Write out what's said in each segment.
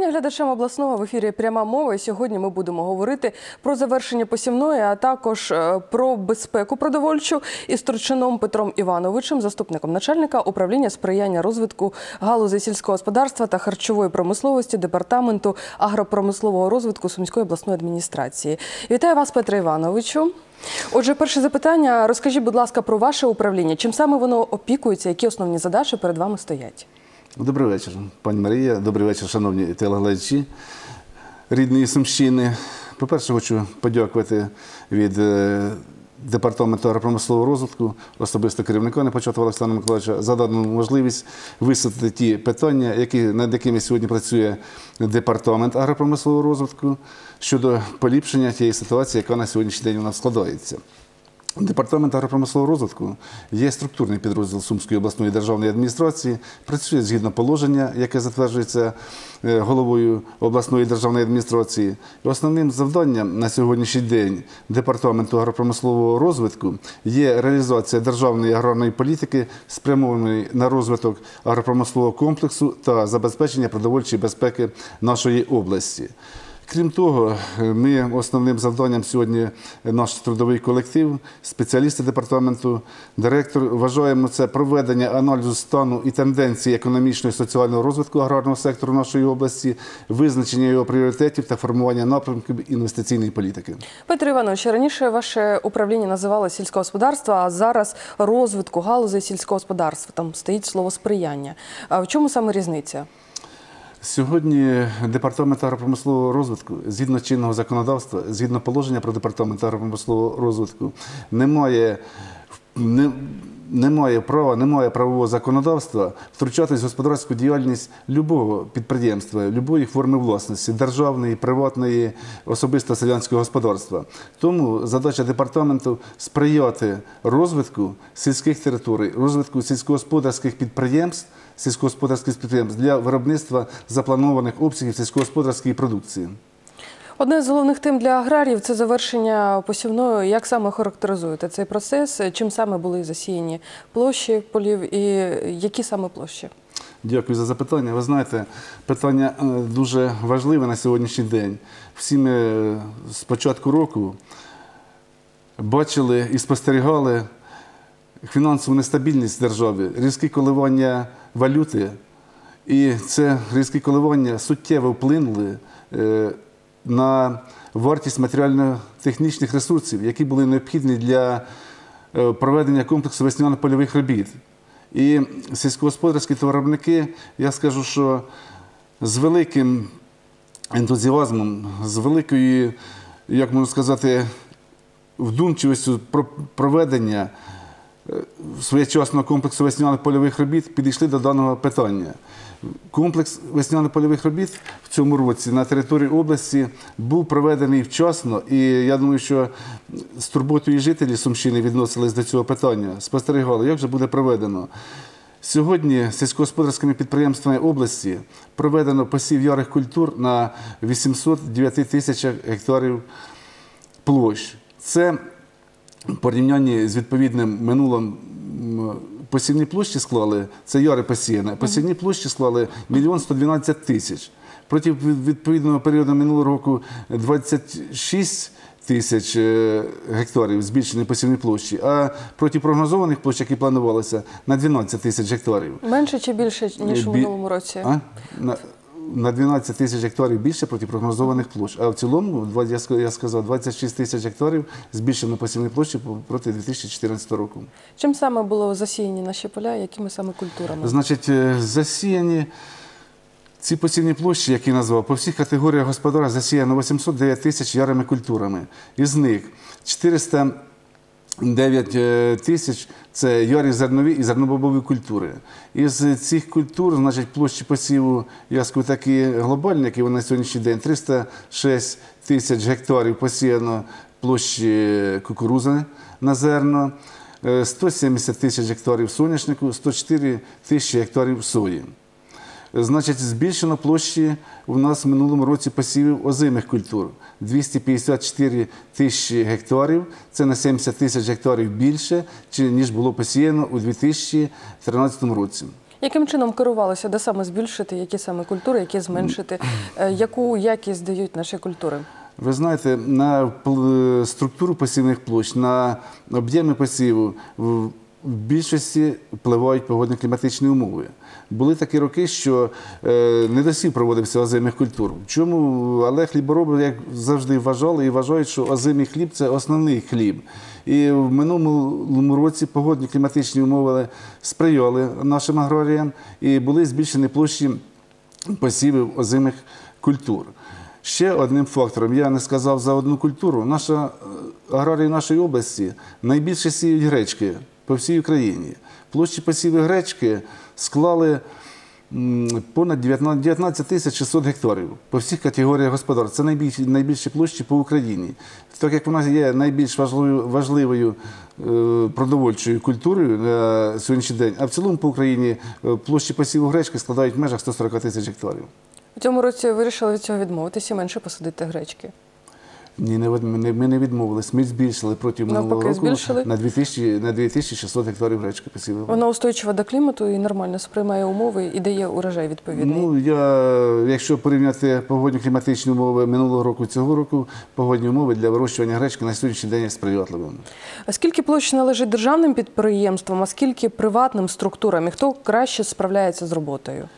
Вітання глядачам обласного в ефірі пряма мова. Сьогодні ми будемо говорити про завершення посівної, а також е, про безпеку продовольчу із Турчином Петром Івановичем, заступником начальника управління сприяння розвитку галузі сільського господарства та харчової промисловості департаменту агропромислового розвитку Сумської обласної адміністрації. Вітаю вас, Петре Івановичу. Отже, перше запитання. Розкажіть, будь ласка, про ваше управління. Чим саме воно опікується? Які основні задачі перед вами стоять? Добрий вечір, пані Марія. Добрий вечір, шановні телеглядачі рідної Сумщини. По-перше, хочу подякувати від е, департаменту агропромислового розвитку, особисто керівника Непочатого Олександра Миколаївича, за дану можливість висвітлити ті питання, які, над якими сьогодні працює департамент агропромислового розвитку щодо поліпшення тієї ситуації, яка на сьогоднішній день у нас складається. Департамент агропромислового розвитку є структурний підрозділ Сумської обласної державної адміністрації, працює згідно положення, яке затверджується е, головою обласної державної адміністрації. Основним завданням на сьогоднішній день департаменту агропромислового розвитку є реалізація державної аграрної політики, спрямованої на розвиток агропромислового комплексу та забезпечення продовольчої безпеки нашої області. Крім того, ми основним завданням сьогодні наш трудовий колектив, спеціалісти департаменту, директор вважаємо це проведення аналізу стану і тенденції економічного і соціального розвитку аграрного сектору нашої області, визначення його пріоритетів та формування напрямків інвестиційної політики. Петро Іванович, раніше ваше управління називалося сільського господарства, а зараз розвитку галузі сільського господарства. Там стоїть слово сприяння. А в чому саме різниця? Сьогодні департамент агропромислового розвитку, згідно чинного законодавства, згідно положення про департамент агропромислового розвитку, не має, не, не має права, не має правового законодавства втручатись в господарську діяльність любого підприємства, любої форми власності, державної, приватної, особисто селянського господарства. Тому задача департаменту сприяти розвитку сільських територій, розвитку сільськогосподарських підприємств сільськогосподарських підприємств для виробництва запланованих обсягів сільськогосподарської продукції. Одне з головних тем для аграріїв це завершення посівної. Як саме характеризуєте цей процес? Чим саме були засіяні площі полів і які саме площі? Дякую за запитання. Ви знаєте, питання е, дуже важливе на сьогоднішній день. Всі ми е, з початку року бачили і спостерігали фінансову нестабільність в державі, різкі коливання валюти. І це різкі коливання суттєво вплинули е, на вартість матеріально-технічних ресурсів, які були необхідні для е, проведення комплексу весняно-польових робіт. І сільськогосподарські товаровники, я скажу, що з великим ентузіазмом, з великою, як можна сказати, вдумчивістю про проведення своєчасного комплексу весняно-польових робіт підійшли до даного питання. Комплекс весняно-польових робіт в цьому році на території області був проведений вчасно, і я думаю, що з турботою жителі Сумщини відносились до цього питання, спостерігали, як же буде проведено. Сьогодні сільськогосподарськими підприємствами області проведено посів ярих культур на 809 тисячах гектарів площ. Це порівнянні з відповідним минулим посівні площі склали, це яри посіяне, посівні площі склали 1 112 тисяч. Проти відповідного періоду минулого року 26 тисяч е, гектарів збільшені посівні площі, а проти прогнозованих площ, які планувалися, на 12 тисяч гектарів. Менше чи більше, ніж у минулому році? А? на 12 тисяч гекторів більше проти прогнозованих площ. А в цілому, я сказав, 26 тисяч гектарів збільшено посівні площі проти 2014 року. Чим саме було засіяні наші поля, якими саме культурами? Значить, е, засіяні. Ці посівні площі, які назвав, по всіх категоріях господаря засіяно 809 тисяч ярими культурами. Із них 400 9 е, тисяч це ярі зернові і зернобобові культури. Із цих культур, значить, площі посіву я скажу такі глобальні, які вони на сьогоднішній день 306 тисяч гектарів посіяно площі кукурузи на зерно, е, 170 тисяч гектарів соняшнику, 104 тисячі гектарів сої. Значить, збільшено площі у нас в минулому році посівів озимих культур 254 тисячі гектарів. Це на 70 тисяч гектарів більше, ніж було посіяно у 2013 році. Яким чином керувалося, де саме збільшити, які саме культури, які зменшити, Е, яку якість дають наші культури? Ви знаєте, на структуру посівних площ, на об'єми посіву в більшості впливають погодно-кліматичні умови. Були такі роки, що е, недосів проводився озимих культур. Чому? Але хлібороби, як завжди вважали і вважають, що озимий хліб це основний хліб. І в минулому році погодні кліматичні умови сприяли нашим аграріям і були збільшені площі посівів озимих культур. Ще одним фактором, я не сказав за одну культуру, наша е, аграрії нашої області найбільше сіють гречки по всій Україні. Площі посіву гречки склали понад 19 19 тисяч 600 гектарів по всіх категоріях господарств. Це найбільші, найбільші площі по Україні. Так як вона є найбільш важливою, важливою е, продовольчою культурою на сьогоднішній день, а в цілому по Україні е, площі посіву гречки складають в межах 140 тисяч гектарів. У цьому році вирішили від цього відмовитися і менше посадити гречки. Ні, не, ми не- ми не відмовились. Ми збільшили протягом минулого року збільшили? на 2000, на 2600 гектарів гречки посівали. Вона устойчива до клімату і нормально сприймає умови і дає урожай відповідний. Ну, я, якщо порівняти погодні кліматичні умови минулого року і цього року, погодні умови для вирощування гречки на сьогоднішній день є сприятливими. А скільки площ належить державним підприємствам, а скільки приватним структурам? І хто краще справляється з роботою?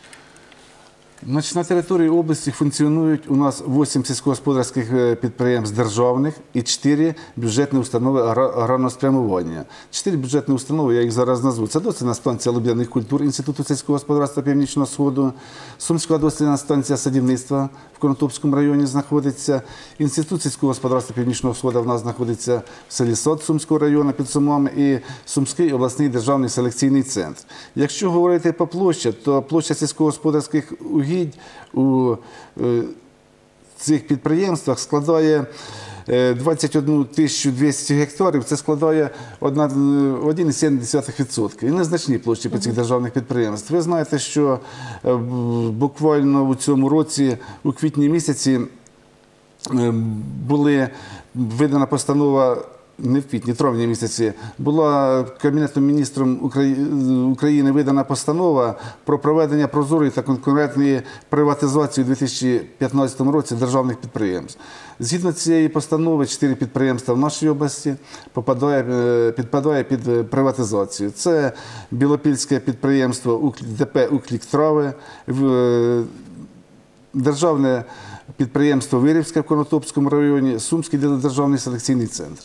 Значить, на території області функціонують у нас 8 сільськогосподарських е, підприємств державних і 4 бюджетні установи агра- аграрного спрямування. 4 бюджетні установи, я їх зараз назву. Це дослідна станція луб'яних культур Інституту сільського господарства Північного Сходу, Сумська дослідна станція садівництва в Конотопському районі знаходиться. Інститут сільського господарства Північного Сходу в нас знаходиться в селі Сот Сумського району під Сумами і Сумський обласний державний селекційний центр. Якщо говорити по площі, то площа сільськогосподарських угідь у е, цих підприємствах складає е, 21 тисячу 200 гектарів, це складає одна- е, 1,7%. І незначні площі по цих державних підприємств. Ви знаєте, що е, буквально у цьому році, у квітні місяці, е, були видана постанова. Не в квітні, травні місяці була Кабінетом міністром України видана постанова про проведення прозорої та конкурентної приватизації у 2015 році державних підприємств. Згідно цієї постанови, чотири підприємства в нашій області попадає, е, підпадає під е, приватизацію. Це Білопільське підприємство ДП «Укліктрави», в- е, державне підприємство Вирівське в Конотопському районі, Сумський державний селекційний центр.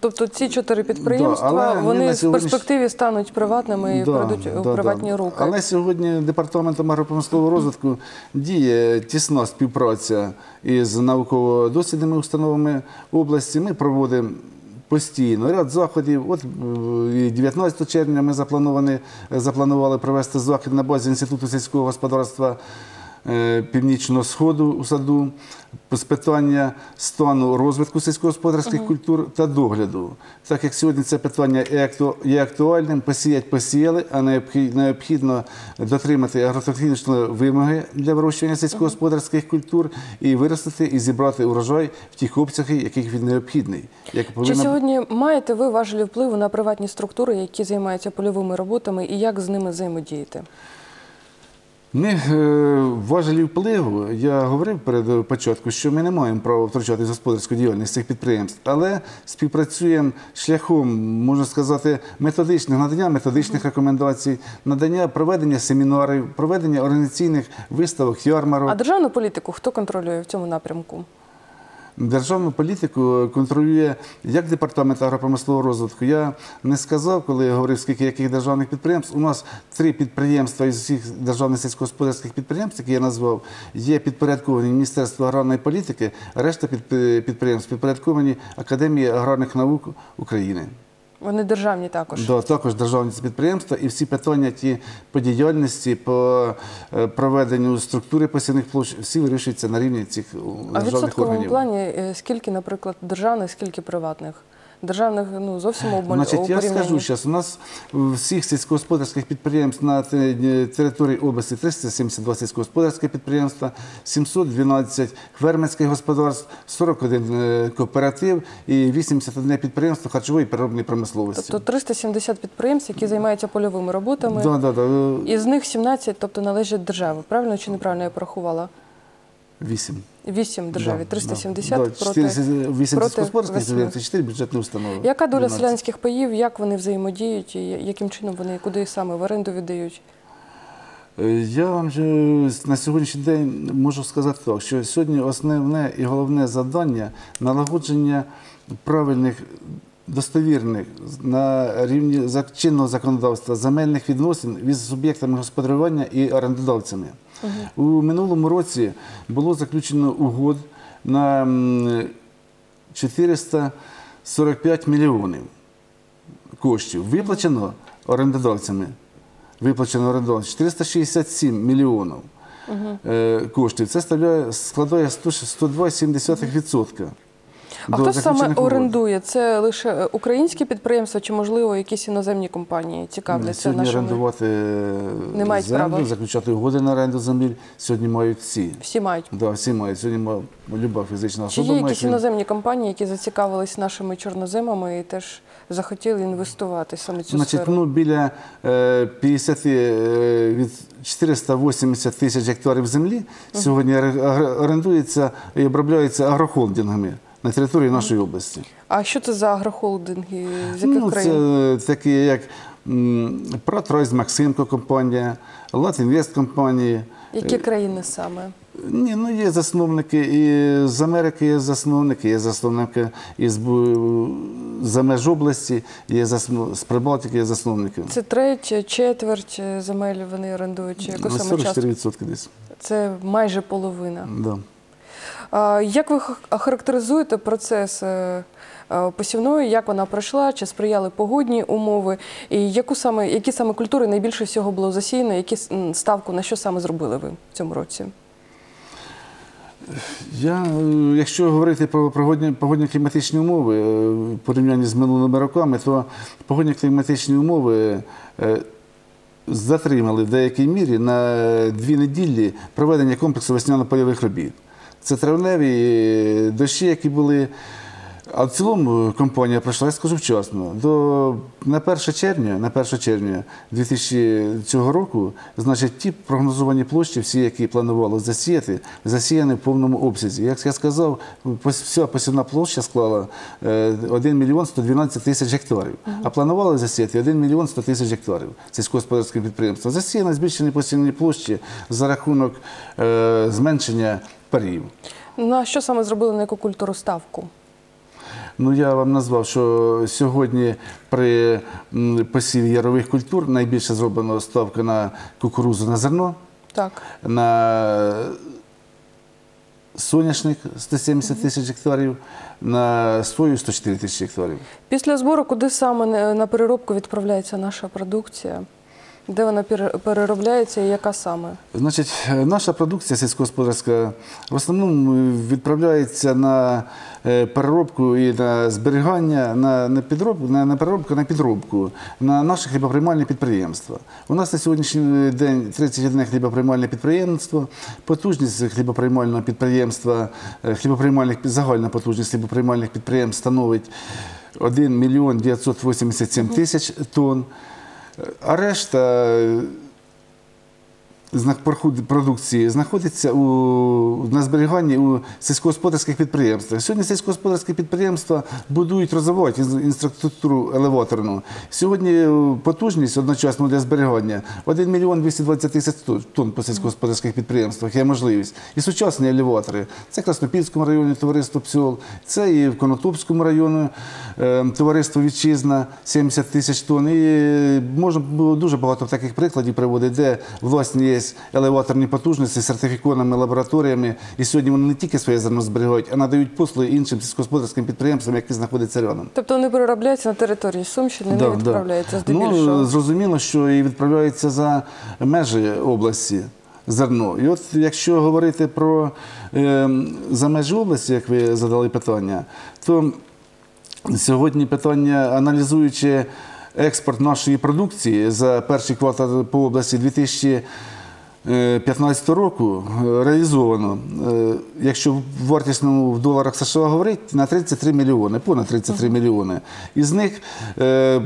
Тобто ці чотири підприємства Да, вони в сьогодні- перспективі стануть приватними і Да, перейдуть у приватні да. руки. Але сьогодні департаментом агропромислового розвитку діє тісна співпраця із науково-дослідними установами області. Ми проводимо. Постійно ряд заходів. От е, і 19 червня ми запланували провести захід на базі Інституту сільського господарства е, Північного Сходу у саду з питання стану розвитку сільськогосподарських культур та догляду. Так як сьогодні це питання є акту- є актуальним, посіять посіяли, а необхі- необхідно дотримати агротехнічної вимоги для вирощування сільськогосподарських культур і виростити і зібрати урожай в тих обсяги, яких він необхідний. Як Чи сьогодні маєте ви важелі впливу на приватні структури, які займаються польовими роботами, і як з ними взаємодіяти? Ми е, важелі впливу. Я говорив перед початком, що ми не маємо права втручати в господарську діяльність цих підприємств, але співпрацюємо шляхом, можна сказати, методичних надання методичних рекомендацій, надання проведення семінарів, проведення організаційних виставок, ярмарок. А державну політику хто контролює в цьому напрямку? Державну політику контролює як департамент агропромислового розвитку. Я не сказав, коли я говорив, скільки яких державних підприємств. У нас три підприємства із всіх державних сільськогосподарських підприємств, які я назвав, є підпорядковані Міністерству аграрної політики, решта підп- підприємств підпорядковані Академії аграрних наук України. Вони державні також. Да, також державні підприємства і всі питання ті по діяльності, по е, проведенню структури посівних площ, всі вирішуються на рівні цих о, А в державних відсотковому органів. плані е, скільки, наприклад, державних, скільки приватних Державних ну зовсім обмаль Значить, я скажу зараз, у нас всіх сільськогосподарських підприємств на території області 372 сільськогосподарських підприємства, 712 фермерських господарств, 41 е, кооператив і 81 підприємство харчової і переробної промисловості. Тобто 370 підприємств, які займаються польовими роботами. да, да, да, Із них 17, тобто належать державі. Правильно чи неправильно я порахувала? 8. 8 державі, Да, 370 да, проти, 8 проти сільськогосподарських восьми. підприємств, 4 бюджетні установи. Яка доля 12. селянських паїв, як вони взаємодіють і яким чином вони куди саме в оренду віддають? Е, Я вам на сьогоднішній день можу сказати так, що сьогодні основне і головне завдання налагодження правильних, достовірних на рівні чинного законодавства земельних відносин від суб'єктами господарювання і орендодавцями. У минулому році було заключено угод на 445 мільйонів коштів. Виплачено орендодавцями. Виплачено орендодавцям 467 мільйонів е, коштів. Це складає, складає 100 102,7%. А хто саме орендує? Це лише е, українські підприємства чи, можливо, якісь іноземні компанії цікавляться Сьогодні нашими? орендувати Не мають землю, права. заключати угоди на оренду земель сьогодні мають всі. Всі мають. Да, всі мають. Сьогодні ма- люба фізична Чи особа є має. якісь іноземні компанії, які зацікавились нашими чорноземами і теж захотіли інвестувати саме цю Значить, сферу? ну, біля е, 50 е, від 480 тисяч гектарів землі сьогодні ор- ор- орендується і обробляється агрохолдингами на території нашої області. А що це за агрохолдинги? З яких Ну, країн? це такі, як м, Пратройз Максимко компанія, Латінвест компанії. Які країни саме? Ні, ну є засновники і з Америки є засновники, є засновники із за меж області, є заснов... з Прибалтики є засновники. Це треть, четверть земель вони орендують, яку саме частку? 44% десь. Це майже половина. Да. Як ви характеризуєте процес е, е, посівної? Як вона пройшла? Чи сприяли погодні умови? І яку саме, які саме культури найбільше всього було засіяно? Які ставку на що саме зробили ви в цьому році? Я, е, якщо говорити про погодні, погодні кліматичні умови в порівнянні з минулими роками, то погодні кліматичні умови затримали в деякій мірі на дві неділі проведення комплексу весняно-польових робіт. Це травневі дощі, які були. А в цілому компанія пройшла, я скажу вчасно. До, на 1 червня, на 1 червня 2000 цього року, значить, ті прогнозовані площі, всі, які планували засіяти, засіяні в повному обсязі. Як я сказав, вся посівна площа склала е, 1 мільйон 112 тисяч гектарів, а планували засіяти 1 мільйон 100 тисяч гектарів сільськогосподарське підприємство. Засіяно збільшені посівні площі за рахунок е, зменшення парів. На що саме зробили на яку культуру ставку? Ну, я вам назвав, що сьогодні при посіві ярових культур найбільше зроблено ставка на кукурузу на зерно, Так. на соняшник 170 тисяч гектарів, на сою 104 тисячі гектарів. Після збору, куди саме на- на переробку відправляється наша продукція? Де вона пере- переробляється і яка саме? Значить, наша продукція сільськогосподарська в основному відправляється на е, переробку і на зберігання, на, на, підробку, на, на переробку, на підробку на наші хлібоприймальні підприємства. У нас на сьогоднішній день 31 хлібоприймальне підприємство. Потужність хлібоприймального підприємства, е, хлібоприймальних, загальна потужність хлібоприймальних підприємств становить 1 мільйон 987 тисяч тонн. А решта е, продукції знаходиться у, на зберіганні у сільськогосподарських підприємствах. Сьогодні сільськогосподарські підприємства будують, розвивають інфраструктуру елеваторну. Сьогодні е, потужність одночасно для зберігання 1 мільйон 220 тисяч тонн- по сільськогосподарських підприємствах є можливість. І сучасні елеватори. Це в Краснопільському районі товариство ПСОЛ, це і в Конотопському районі е, товариство Вітчизна 70 тисяч тонн. І е, можна було дуже багато таких прикладів приводити, де власні є елеваторні потужності сертифікованими лабораторіями. І сьогодні вони не тільки своє зерно зберігають, а надають послуги іншим сільськогосподарським підприємствам, які знаходяться рядом. Тобто вони переробляються на території Сумщини, не відправляються здебільшого. Ну, зрозуміло, що і відправляється за межі області зерно. І от якщо говорити про е, за межі області, як ви задали питання, то Сьогодні питання, аналізуючи експорт нашої продукції за перший квартал по області 2015 року, е, реалізовано, е, якщо в вартісному в доларах США говорить, на 33 мільйони, понад 33 мільйони. Із них е,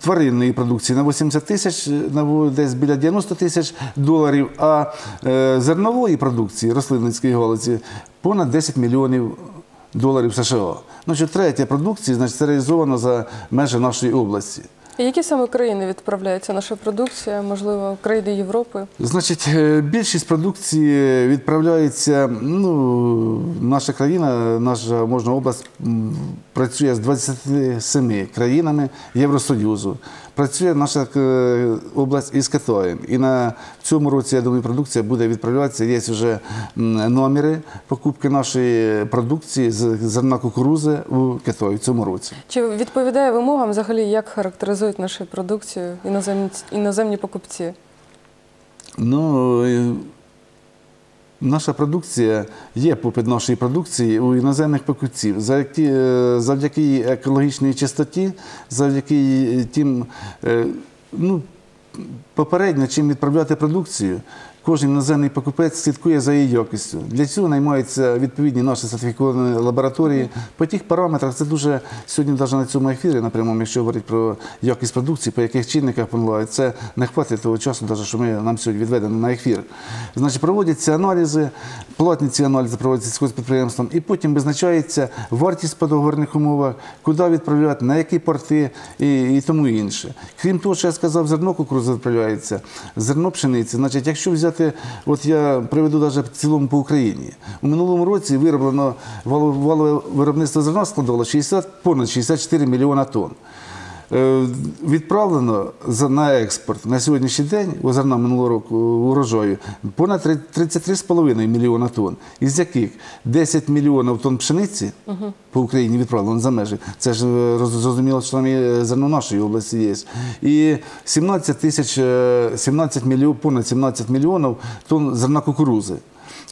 тваринної продукції на 80 тисяч, на десь біля 90 тисяч доларів, а зернової продукції рослинницької галузі понад 10 мільйонів доларів США. Значить, третя продукція, значить, це реалізовано за межі нашої області. Які саме країни відправляється наша продукція? Можливо, країни Європи? Значить, е, більшість продукції відправляється. Ну, наша країна, наша можна область працює з 27 країнами Євросоюзу. Працює наша е, область із Китаєм. І на цьому році, я думаю, продукція буде відправлятися. Є вже номери покупки нашої продукції з зерна кукурузи у Китаї в цьому році. Чи відповідає вимогам взагалі, як характеризують нашу продукцію іноземні, іноземні покупці? Ну, наша продукція, є попит нашої продукції у іноземних покупців. Завдяки, е, її екологічній чистоті, завдяки тим, е, ну, попередньо, чим відправляти продукцію, кожен іноземний покупець слідкує за її якістю. Для цього наймаються відповідні наші сертифіковані лабораторії. По тих параметрах це дуже сьогодні, навіть на цьому ефірі, напряму, якщо говорити про якість продукції, по яких чинниках помиляють, це не хватить того часу, навіть, що ми нам сьогодні відведено на ефір. Значить, проводяться аналізи, платні ці аналізи проводяться сільськогоспідприємством, і потім визначається вартість по договорних умовах, куди відправляти, на які порти і, і тому інше. Крім того, що я сказав, зерно кукурудзи відправляється, зерно пшениці. Значить, якщо взяти, от я приведу навіть в цілому по Україні. У минулому році вироблено вало- валове виробництво зерна складало 60, понад 64 мільйона тонн. Е, Відправлено на експорт на сьогоднішній день у зерна минулого року урожаю понад три- 33,5 мільйона тонн, із яких 10 мільйонів тонн пшениці по Україні відправлено за межі. Це ж е, зрозуміло, що там і зерно нашої області є. І 17 тисяч, е, 17 мільйон, понад 17 мільйонів тонн зерна кукурузи.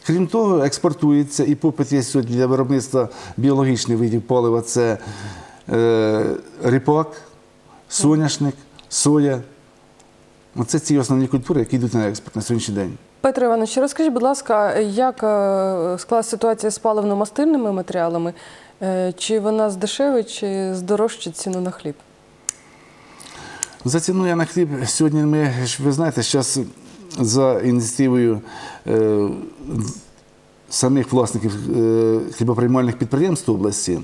Крім того, експортується і попит є сьогодні для виробництва біологічних видів палива. Це е, ріпак, соняшник, соя. Оце ці основні культури, які йдуть на експорт на сьогоднішній день. Петро Іванович, розкажіть, будь ласка, як е, склалася ситуація з паливно-мастильними матеріалами? Е, Чи вона здешевить, чи здорожчить ціну на хліб? За ціну я на хліб сьогодні ми, ви знаєте, зараз за ініціативою е, самих власників е, хлібоприймальних підприємств області.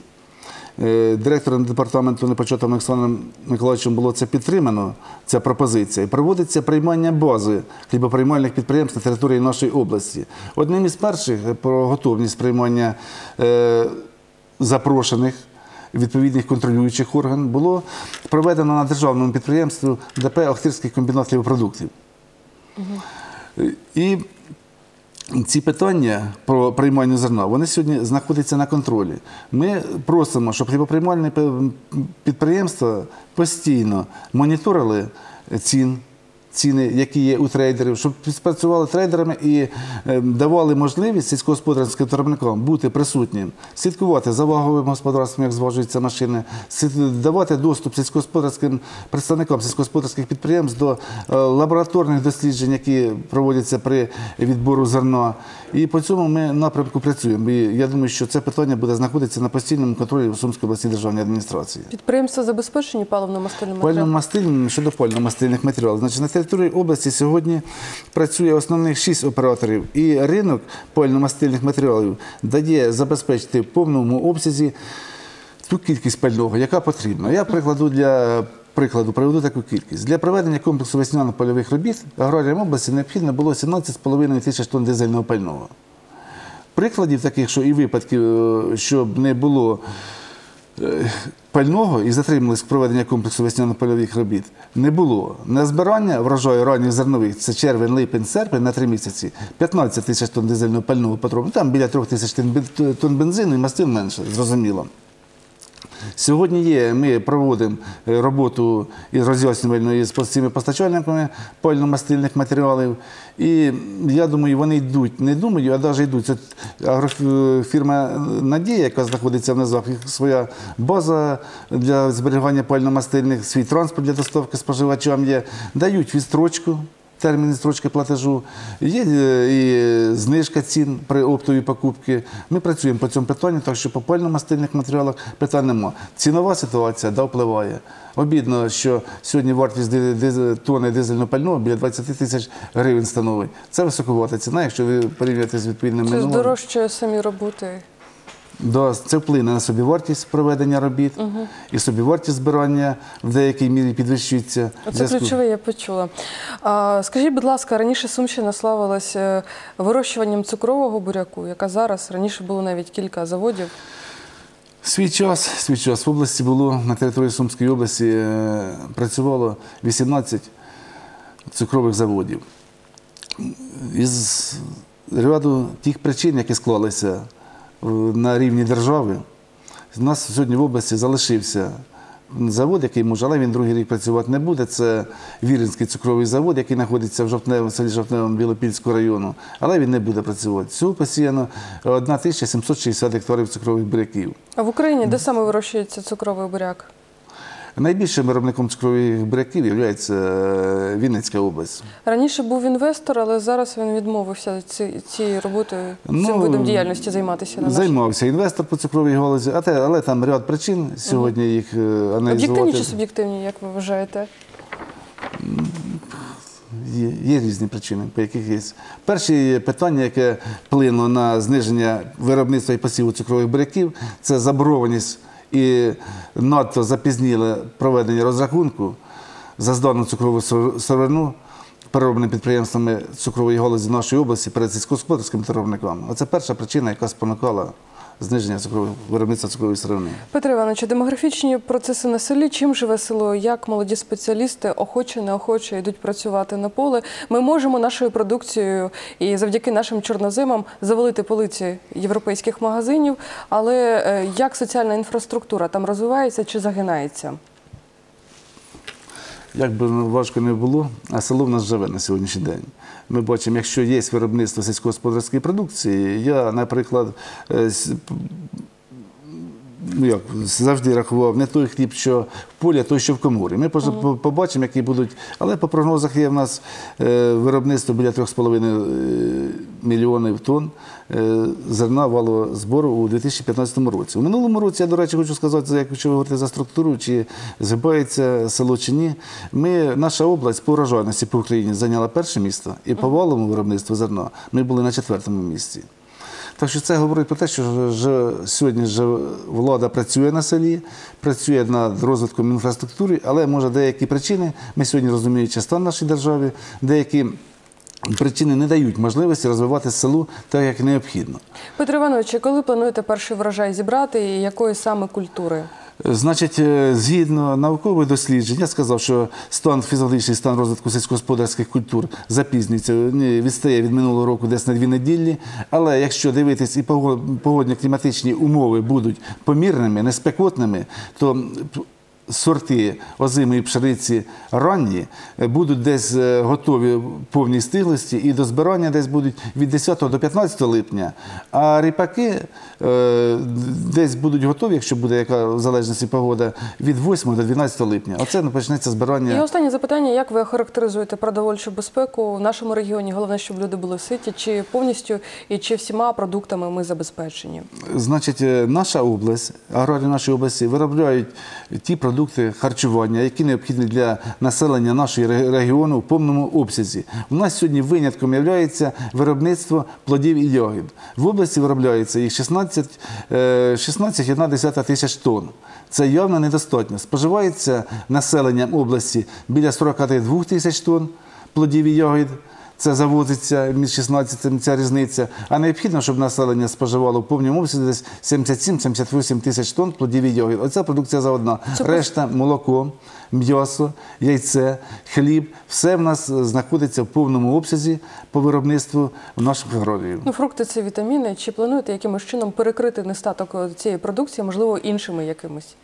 Е, Директором департаменту Непочатом Олександром Миколаївичем було це підтримано, ця пропозиція. І проводиться приймання бази хлібоприймальних підприємств на території нашої області. Одним із перших про готовність приймання е, запрошених відповідних контролюючих органів було проведено на державному підприємстві ДП Охтирський комбінат хлібопродуктів. І ці питання про приймання зерна вони сьогодні знаходяться на контролі. Ми просимо, щоб хлібоприймальні підприємства постійно моніторили цін. Ціни, які є у трейдерів, щоб спрацювали трейдерами і е, давали можливість сільськогосподарським виробникам бути присутнім, слідкувати за ваговим господарством, як зважуються машини, давати доступ сільськогосподарським представникам сільськогосподарських підприємств до е, лабораторних досліджень, які проводяться при відбору зерна. І по цьому ми напрямку працюємо. І я думаю, що це питання буде знаходитися на постійному контролі в Сумській обласній державній адміністрації. Підприємства забезпечені паливно-мастильними матеріалами? Пальномастильним щодо пальномастильних матеріалів. Значить, на території області сьогодні працює основних шість операторів, і ринок пальномастильних матеріалів дає забезпечити в повному обсязі ту кількість пального, яка потрібна. Я прикладу для прикладу приведу таку кількість. Для проведення комплексу весняно-польових робіт аграріям області необхідно було 17,5 тисяч тонн дизельного пального. Прикладів таких, що і випадків, е, щоб не було е, пального і затримались проведення комплексу весняно-польових робіт, не було. На збирання врожаю ранніх зернових, це червень, липень, серпень на три місяці, 15 тисяч тонн дизельного пального потрібно. Там біля 3 тисяч тонн бензину і мастил менше, зрозуміло. Сьогодні є, ми проводимо е, роботу із роз'яснювальною з цими постачальниками пально-мастильних матеріалів. І я думаю, вони йдуть, не думаю, а навіть йдуть. Це агрофірма Надія, яка знаходиться в низах, своя база для зберігання пально-мастильних, свій транспорт для доставки споживачам є, дають відстрочку. Термін відстрочки платежу, є е, і знижка цін при оптовій покупці. Ми працюємо по цьому питанню, так що по пально-мастильних матеріалах питань нема. Цінова ситуація да, впливає. Обідно, що сьогодні вартість диз- дизельного пального біля 20 тисяч гривень становить. Це високовата ціна, якщо ви порівнюєте з відповідним Це минулим. здорожчує самі роботи. Да, це вплине на собівартість проведення робіт і собівартість збирання в деякій мірі підвищується. В Оце ключове я почула. А, скажіть, будь ласка, раніше Сумщина славилася вирощуванням цукрового буряку, яка зараз раніше було навіть кілька заводів. Свій час, свій час в області було на території Сумської області е, працювало 18 цукрових заводів. Із ряду тих причин, які склалися е, на рівні держави, у нас сьогодні в області залишився завод, який може, але він другий рік працювати не буде. Це Віринський цукровий завод, який знаходиться в Жовтневому, селі Жовтневому Білопільського району, але він не буде працювати. Всього посіяно 1760 гектарів цукрових буряків. А в Україні де саме вирощується цукровий буряк? Найбільшим виробником цукрових буряків є Вінницька область. Раніше був інвестор, але зараз він відмовився ці- цією роботою, цим Ну, видом діяльності займатися. На. Займався інвестор по цукровій галузі, але там ряд причин сьогодні їх е, Об'єктивні чи суб'єктивні, як ви вважаєте? Є, є різні причини, по яких є. Перше питання, яке вплинуло на зниження виробництва і посіву цукрових буряків, це заборгованість і надто запізніле проведення розрахунку за здану цукрову сир- сировину переробними підприємствами цукрової галузі нашої області перед сільськогосподарськими виробниками. Оце перша причина, яка спонукала зниження цукрового виробництва цукрової сировини. Петро Іванович, демографічні процеси на селі. Чим живе село? Як молоді спеціалісти охоче, неохоче йдуть працювати на поле? Ми можемо нашою продукцією і завдяки нашим чорноземам завалити полиці європейських магазинів. Але е, як соціальна інфраструктура там розвивається чи загинається? Як би важко не було, а село в нас живе на сьогоднішній день. Ми бачимо, якщо є виробництво сільськогосподарської продукції, я, наприклад, е, ну як, завжди рахував не той хліб, що в полі, а той, що в коморі. Ми побачимо, які будуть. Але по прогнозах є в нас е, виробництво біля 3,5 е, мільйонів тонн е, зерна валового збору у 2015 році. У минулому році, я, до речі, хочу сказати, за- якщо ви говорите за структуру, чи згибається село чи ні. Ми, наша область по урожайності по Україні зайняла перше місце, і по валовому виробництву зерна ми були на четвертому місці. Так що це говорить про те, що ж- сьогодні ж влада працює на селі, працює над розвитком інфраструктури, але може деякі причини, ми сьогодні розуміючи стан нашої держави, деякі причини не дають можливості розвивати село так, як необхідно. Петро Іванович, коли плануєте перший врожай зібрати і якої саме культури? Значить, е, згідно наукових досліджень, я сказав, що стан фізіологічний стан розвитку сільськогосподарських культур запізнюється, відстає від минулого року десь на дві неділі. Але якщо дивитись і пого- погодні кліматичні умови будуть помірними, неспекотними, то сорти озимої пшениці ранні е, будуть десь е, готові в повній стиглості і до збирання десь будуть від 10 до 15 липня. А ріпаки е, десь будуть готові, якщо буде яка в залежності погода, від 8 до 12 липня. Оце почнеться збирання. І останнє запитання: як ви охарактеризуєте продовольчу безпеку в нашому регіоні? Головне, щоб люди були ситі, чи повністю і чи всіма продуктами ми забезпечені? Значить, наша область, аграрії нашої області виробляють ті продукти харчування, які необхідні для населення нашої регіону в повному обсязі. У нас сьогодні винятком є виробництво плодів і ягід. В області виробляється їх 16, е, 16,1 тисяч тонн. Це явно недостатньо. Споживається населенням області біля 42 тисяч тонн плодів і ягід. Це завозиться між 16 ця різниця. А необхідно, щоб населення споживало в повному обсязі десь 77-78 тисяч тонн плодів і йогурт. Оця продукція за одна. Решта молоко, м'ясо, яйце, хліб все в нас знаходиться в повному обсязі по виробництву наших аграріїв. Ну, фрукти це вітаміни. Чи плануєте якимось чином перекрити нестаток е, цієї продукції, можливо, іншими якимись?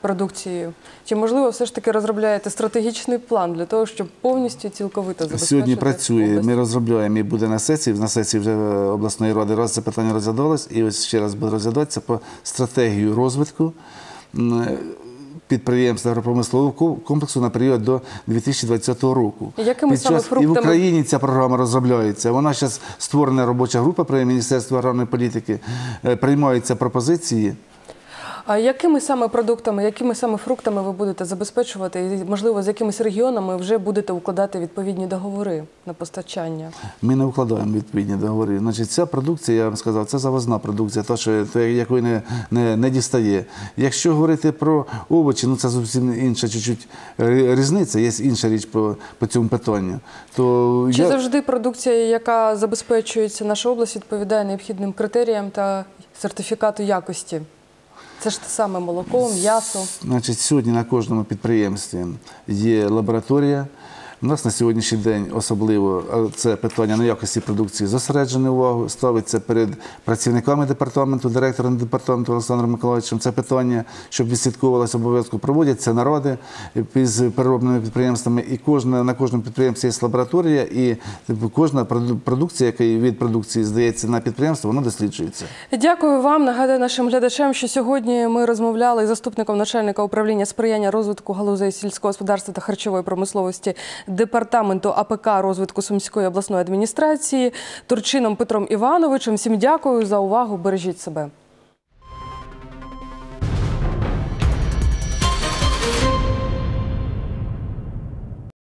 Продукцією? Чи можливо все ж таки розробляєте стратегічний план для того, щоб повністю цілковито забезпечити Сьогодні працює. область? Ми розробляємо і буде на сесії. На сесії вже е, обласної ради раз це питання розглядалось, і ось ще раз буде розглядатися по стратегію розвитку е, підприємств агропромислового комплексу на період до 2020 року. Якими Під саме час- І в Україні ця програма розробляється. Вона зараз створена робоча група при Міністерстві аграрної політики. Е, Приймаються пропозиції. А якими саме продуктами, якими саме фруктами ви будете забезпечувати, і можливо з якимись регіонами вже будете укладати відповідні договори на постачання? Ми не укладаємо відповідні договори. Значить, ця продукція, я вам сказав, це завозна продукція, та, що, якої не, не, не дістає. Якщо говорити про овочі, ну це зовсім інша чуть-чуть е, різниця, є інша річ по, по цьому питанню. То Чи я, завжди продукція, яка забезпечується наша область, відповідає необхідним критеріям та сертифікату якості? Це ж те саме молоко, м'ясо. Значить, сьогодні на кожному підприємстві є лабораторія. У нас на сьогоднішній день особливо це питання на якості продукції зосереджене увагу, ставиться перед працівниками департаменту, директором департаменту Олександром Миколаївичем. Це питання, щоб відслідковувалося обов'язково проводяться наради з переробними підприємствами. І кожна на кожному підприємстві є лабораторія, і кожна проду- продукція, яка від продукції здається на підприємство, вона досліджується. Дякую вам. Нагадаю нашим глядачам, що сьогодні ми розмовляли з заступником начальника управління сприяння розвитку галузей сільського господарства та харчової промисловості департаменту АПК розвитку Сумської обласної адміністрації Турчином Петром Івановичем. Всім дякую за увагу. Бережіть себе.